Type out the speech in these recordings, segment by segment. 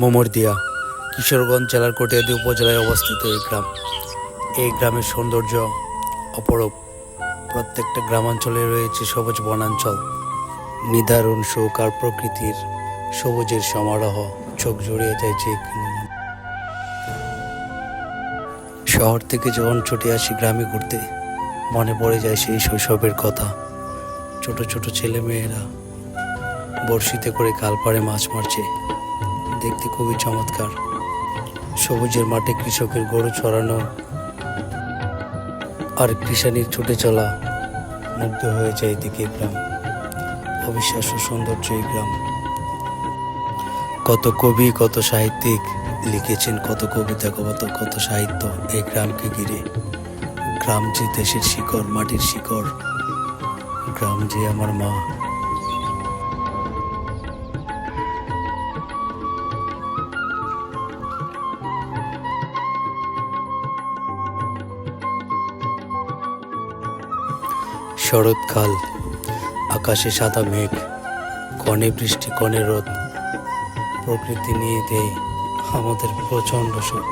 মোমরদিয়া কিশোরগঞ্জ জেলার কটিয়াদি উপজেলায় অবস্থিত এই গ্রাম। এই গ্রামের সৌন্দর্য অপরূপ। প্রত্যেকটা গ্রামাঞ্চলে রয়েছে সবুজ বনাঞ্চল, নিদারুণ সুখ আর প্রকৃতির সবুজের সমারোহ। চোখ জড়িয়ে যায় যে শহর থেকে যখন ছুটে আসি গ্রামে ঘুরতে, মনে পড়ে যায় সেই শৈশবের কথা। ছোট ছোট ছেলে মেয়েরা বড়শিতে করে কালপাড়ে মাছ মারছে। দেখতে খুবই চমৎকার। সবুজের মাঠে কৃষকের গরু চড়ানো আর কৃষানির ছুটে চলা মুগ্ধ হয়ে যায় এদিকে গ্রাম। অবিশ্বাস্য সৌন্দর্য এই গ্রাম। কত কবি, কত সাহিত্যিক লিখেছেন, কত কবিতা কত কত সাহিত্য এই গ্রামকে ঘিরে। গ্রাম যে দেশের শিকড়, মাটির শিকড়, গ্রাম যে আমার মা। শরৎকাল, আকাশে সাদা মেঘ, কনে বৃষ্টি, কনে রোদ, প্রকৃতি নিয়ে দেয় আমাদের প্রচণ্ড সুখ।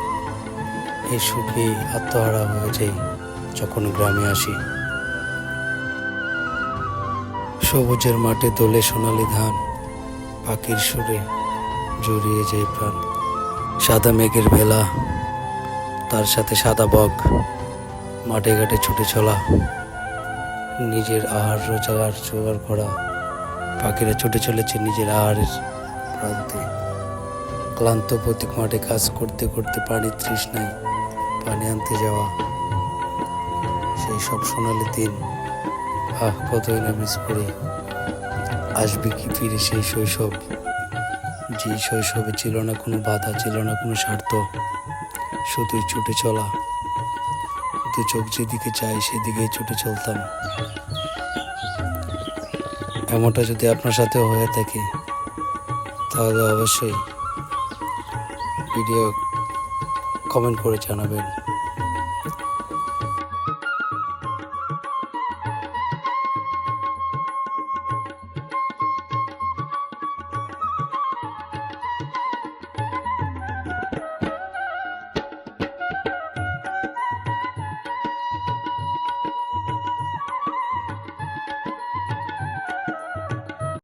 এই সুখে আত্মহারা হয়ে যাই যখন গ্রামে আসি। সবুজের মাঠে দোলে সোনালি ধান, পাখির সুরে জড়িয়ে যায় প্রাণ। সাদা মেঘের ভেলা, তার সাথে সাদা বক, মাঠে ঘাটে ছুটে চলা। নিজের আহার রোজগার জোগাড় করা। পাখিরা ছুটে চলেছে নিজের আহারের প্রান্তে। ক্লান্ত প্রতীক মাঠে কাজ করতে করতে পানির তৃষ্ণায় পানি আনতে যাওয়া। সেই সব সোনালি দিন, আহ, কতই না মিস করি। আসবে কি ফিরে সেই শৈশব? যে শৈশবে ছিল না কোনো বাধা, ছিল না কোনো স্বার্থ। শুধুই ছুটে চলা। দু চোখ যেদিকে চাই, সেদিকে ছুটে চলতাম। এমনটা যদি আপনার সাথে হয়ে থাকে, তাহলে অবশ্যই ভিডিও কমেন্ট করে জানাবেন।